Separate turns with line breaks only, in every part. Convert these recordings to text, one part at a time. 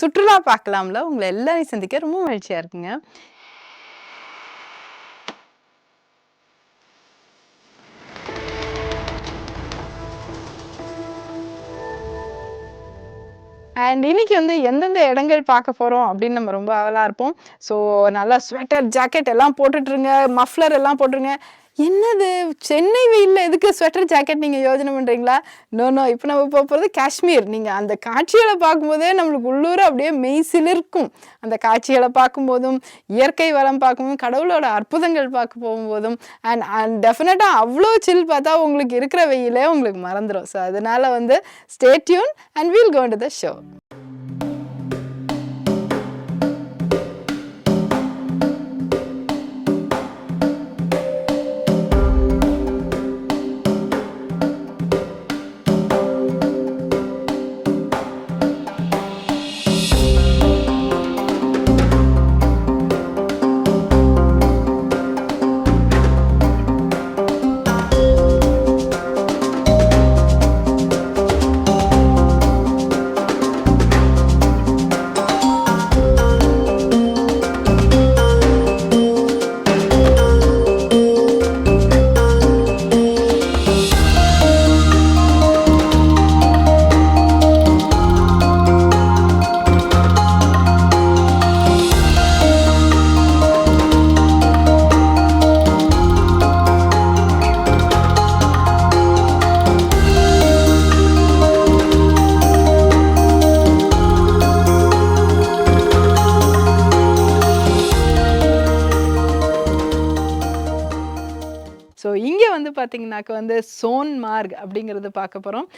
சுற்றுலா பார்க்கலாம்ல. உங்களை எல்லாரையும் சந்திக்க ரொம்ப மகிழ்ச்சியா இருக்குங்க. அண்ட் இன்னைக்கு வந்து எந்தெந்த இடங்கள் பார்க்க போகிறோம் அப்படின்னு நம்ம ரொம்ப அவலாக இருப்போம். ஸோ நல்லா ஸ்வெட்டர் ஜாக்கெட் எல்லாம் போட்டுட்ருங்க மஃப்ளர் எல்லாம் போட்டுருங்க. என்னது? சென்னை வெயிலில் எதுக்கு ஸ்வெட்டர் ஜாக்கெட் நீங்கள் யோஜனை பண்ணுறீங்களா நோ நோ இப்போ நம்ம போக போகிறது காஷ்மீர். நீங்கள் அந்த காட்சிகளை பார்க்கும்போதே நம்மளுக்கு உள்ளூர் அப்படியே மெய்சிலிருக்கும். அந்த காட்சிகளை பார்க்கும்போதும் இயற்கை வளம் பார்க்கும்போதும் கடவுளோட அற்புதங்கள் பார்க்க போகும்போதும் அண்ட் அண்ட் டெஃபினட்டாக அவ்வளோ சில் பார்த்தா உங்களுக்கு இருக்கிற வெயிலே உங்களுக்கு மறந்துடும் ஸோ அதனால் வந்து stay tune and we'll go on to the show பார்த்தீங்கன்னாக்க வந்து சோன் மார்க் அப்படிங்கிறது பார்க்க போகிறோம்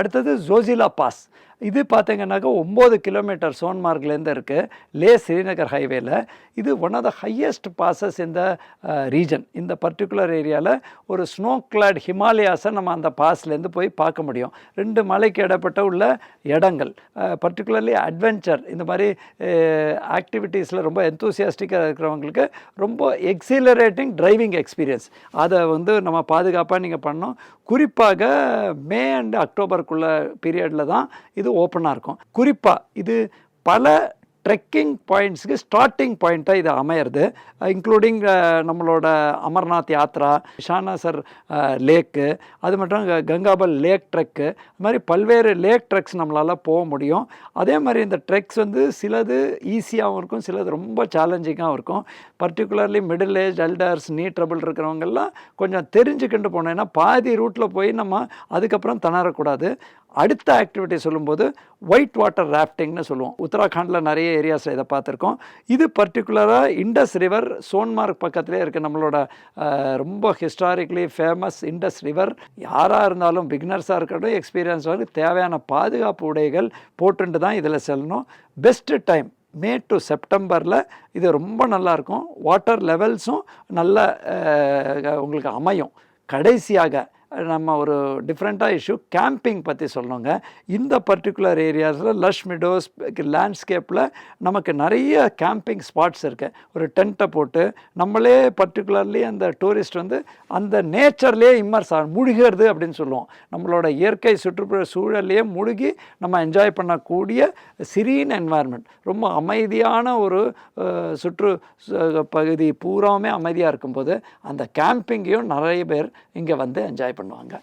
அடுத்தது ஜோசிலா பாஸ். இது பார்த்தீங்கன்னாக்கா ஒம்பது கிலோமீட்டர் சோன்மார்க்லேருந்து இருக்குது லே ஸ்ரீநகர் ஹைவேல இது one of the highest passes இந்த ரீஜன் இந்த பர்டிகுலர் ஏரியாவில் ஒரு ஸ்னோ கிளாட் ஹிமாலயாஸை நம்ம அந்த பாஸ்லேருந்து போய் பார்க்க முடியும். ரெண்டு மலைக்கு இடப்பட்ட உள்ள இடங்கள் uh, பர்டிகுலர்லி அட்வென்ச்சர் இந்த மாதிரி uh, ஆக்டிவிட்டீஸில் ரொம்ப எந்தூசியாஸ்டிக்காக இருக்கிறவங்களுக்கு ரொம்ப எக்ஸிலரேட்டிங் டிரைவிங் எக்ஸ்பீரியன்ஸ் அதை வந்து நம்ம பாதுகாப்பாக நீங்கள் பண்ணோம் குறிப்பாக மே அண்ட் அக்டோபருக்குள்ள பீரியடில் தான் இது ஓப்பனாக இருக்கும். குறிப்பாக இது பல ட்ரெக்கிங் பாயிண்ட்ஸுக்கு ஸ்டார்டிங் பாயிண்ட்டாக இது அமையிறது. இன்க்ளூடிங் நம்மளோட அமர்நாத் யாத்ரா ஷானாசர் லேக்கு அது மட்டும் கங்காபல் லேக் ட்ரெக்கு அது மாதிரி பல்வேறு லேக் ட்ரெக்ஸ் நம்மளால் போக முடியும். அதே மாதிரி இந்த ட்ரெக்ஸ் வந்து சிலது ஈஸியாகவும் இருக்கும் சிலது ரொம்ப சேலஞ்சிங்காகவும் இருக்கும். Particularly middle age elders knee trouble இருக்கிறவங்கெல்லாம் கொஞ்சம் தெரிஞ்சுக்கிட்டு போனோம். ஏன்னா பாதி ரூட்டில் போய் நம்ம அதுக்கப்புறம் தணறக்கூடாது. அடுத்த ஆக்டிவிட்டி சொல்லும்போது ஒயிட் வாட்டர் ராஃப்டிங்னு சொல்லுவோம். உத்தராகண்டில் நிறைய ஏரியாஸில் இதை பார்த்துருக்கோம். இது பர்டிகுலராக இண்டஸ் ரிவர் சோன்மார்க் பக்கத்துலேயே இருக்குது நம்மளோட ரொம்ப ஹிஸ்டாரிக்கலி ஃபேமஸ் இண்டஸ் ரிவர் யாராக இருந்தாலும் பிகினர்ஸாக இருக்கட்டும் எக்ஸ்பீரியன்ஸாக தேவையான பாதுகாப்பு உடைகள் போட்டுட்டு தான் இதில் செல்லணும். பெஸ்ட்டு டைம் மே டு செப்டம்பரில் இது ரொம்ப நல்லாயிருக்கும். வாட்டர் லெவல்ஸும் நல்ல உங்களுக்கு அமையும். கடைசியாக நம்ம ஒரு டிஃப்ரெண்ட்டாக இஷ்யூ கேம்பிங் பற்றி சொல்லணுங்க. இந்த பர்டிகுலர் ஏரியாஸில் லஷ் மிடோஸ் லேண்ட்ஸ்கேப்பில் நமக்கு நிறைய கேம்பிங் ஸ்பாட்ஸ் இருக்குது ஒரு டென்ட்டை போட்டு நம்மளே பர்டிகுலர்லி அந்த டூரிஸ்ட் வந்து அந்த நேச்சர்லேயே இம்மர்ஸ் ஆகும் முழுகிறது அப்படின்னு சொல்லுவோம். நம்மளோட இயற்கை சுற்றுப்புற சூழல்லையே முழுகி நம்ம என்ஜாய் பண்ணக்கூடிய சிரீன் என்வாயர்மெண்ட் ரொம்ப அமைதியான ஒரு சுற்று பகுதி பூராவுமே அமைதியாக இருக்கும்போது அந்த கேம்பிங்கையும் நிறைய பேர் இங்கே வந்து என்ஜாய் பண்ணுவாங்க.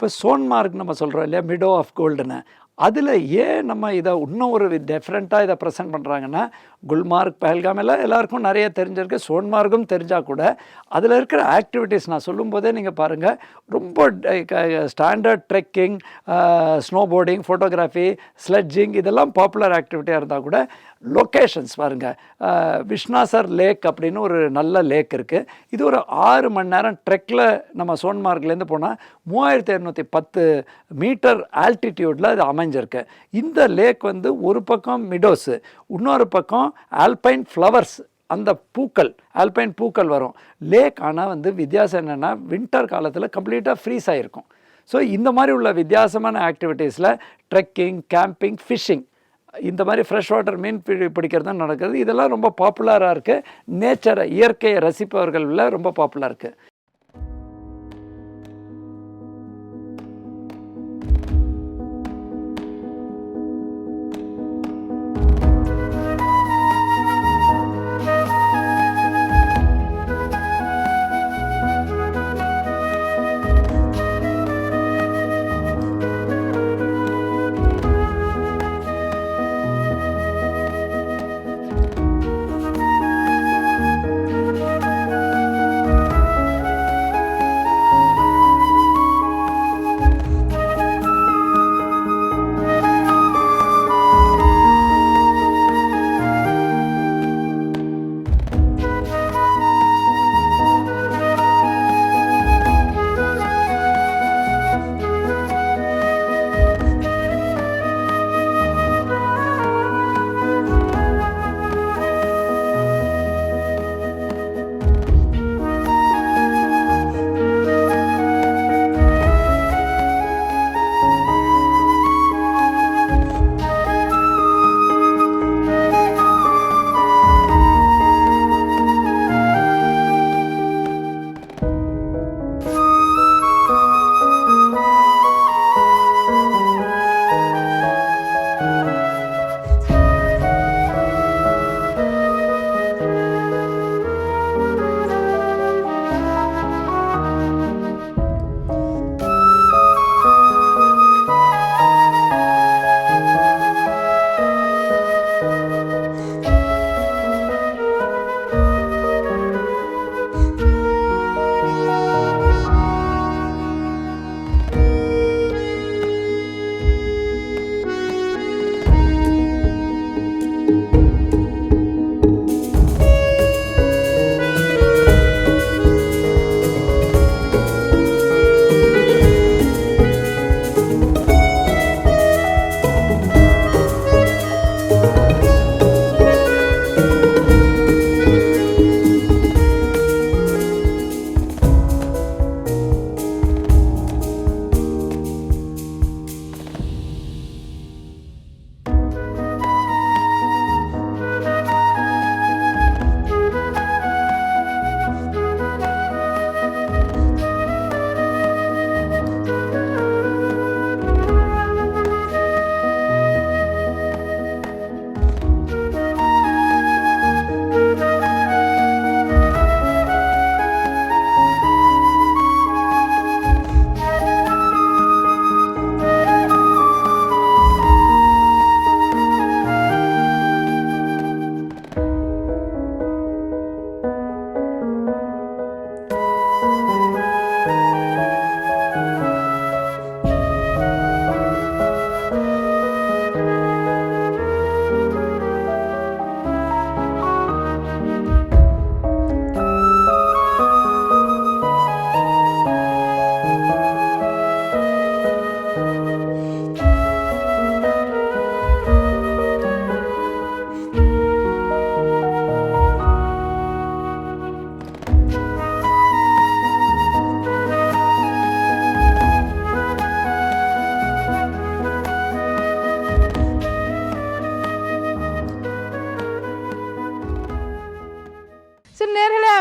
இப்போ சோன்மார்க் நம்ம சொல்கிறோம் இல்லையா? மிடோ ஆஃப் கோல்டுன்னு அதில் ஏன் நம்ம இதை இன்னும் ஒரு டிஃப்ரெண்ட்டாக இதை ப்ரெசென்ட் பண்ணுறாங்கன்னா குல்மார்க் பஹல்காம் எல்லாம் எல்லாருக்கும் நிறைய தெரிஞ்சிருக்கு. சோன்மார்க்கும் தெரிஞ்சால் கூட அதில் இருக்கிற ஆக்டிவிட்டீஸ் நான் சொல்லும்போதே நீங்கள் பாருங்கள் ரொம்ப standard trekking snowboarding photography sledging இதெல்லாம் பாப்புலர் ஆக்டிவிட்டியாக இருந்தால் கூட லொக்கேஷன்ஸ் பாருங்கள் விஷ்ணாசர் லேக் அப்படின்னு ஒரு நல்ல லேக் இருக்குது இது ஒரு ஆறு மணி நேரம் ட்ரெக்கில் நம்ம சோன்மார்க்லேருந்து போனால் மூவாயிரத்தி இரநூத்தி பத்து மீட்டர் ஆல்டிடியூடில் இது அமைஞ்சிருக்கு. இந்த லேக் வந்து ஒரு பக்கம் மிடோஸு இன்னொரு பக்கம் ஆல்பைன் ஃப்ளவர்ஸ் அந்த பூக்கள் ஆல்பைன் பூக்கள் வரும். லேக் ஆனால் வந்து வித்தியாசம் என்னென்னா வின்டர் காலத்தில் கம்ப்ளீட்டாக ஃப்ரீஸ் ஆகிருக்கும் ஸோ இந்த மாதிரி உள்ள வித்தியாசமான ஆக்டிவிட்டீஸில் ட்ரெக்கிங் கேம்பிங் ஃபிஷ்ஷிங் இந்த மாதிரி ஃப்ரெஷ் வாட்டர் மீன் பிடி பிடிக்கிறது தான் நடக்குது இதெல்லாம் ரொம்ப பாப்புலராக இருக்குது நேச்சரை இயற்கையை ரசிப்பவர்களில் ரொம்ப பாப்புலராக இருக்குது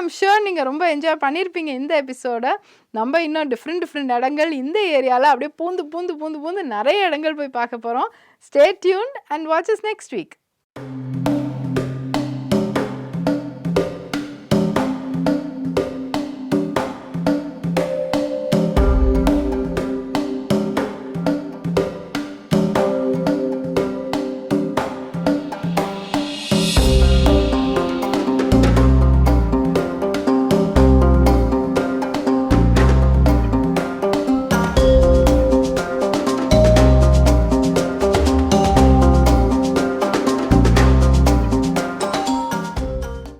ஐம் ஷூர் நீங்கள் ரொம்ப என்ஜாய் பண்ணியிருப்பீங்க இந்த எபிசோடை நம்ம இன்னும் டிஃப்ரெண்ட் டிஃப்ரெண்ட் இடங்கள் இந்த ஏரியாவில் அப்படியே பூந்து பூந்து பூந்து பூந்து நிறைய இடங்கள் போய் பார்க்க போகிறோம் stay tune and watches next week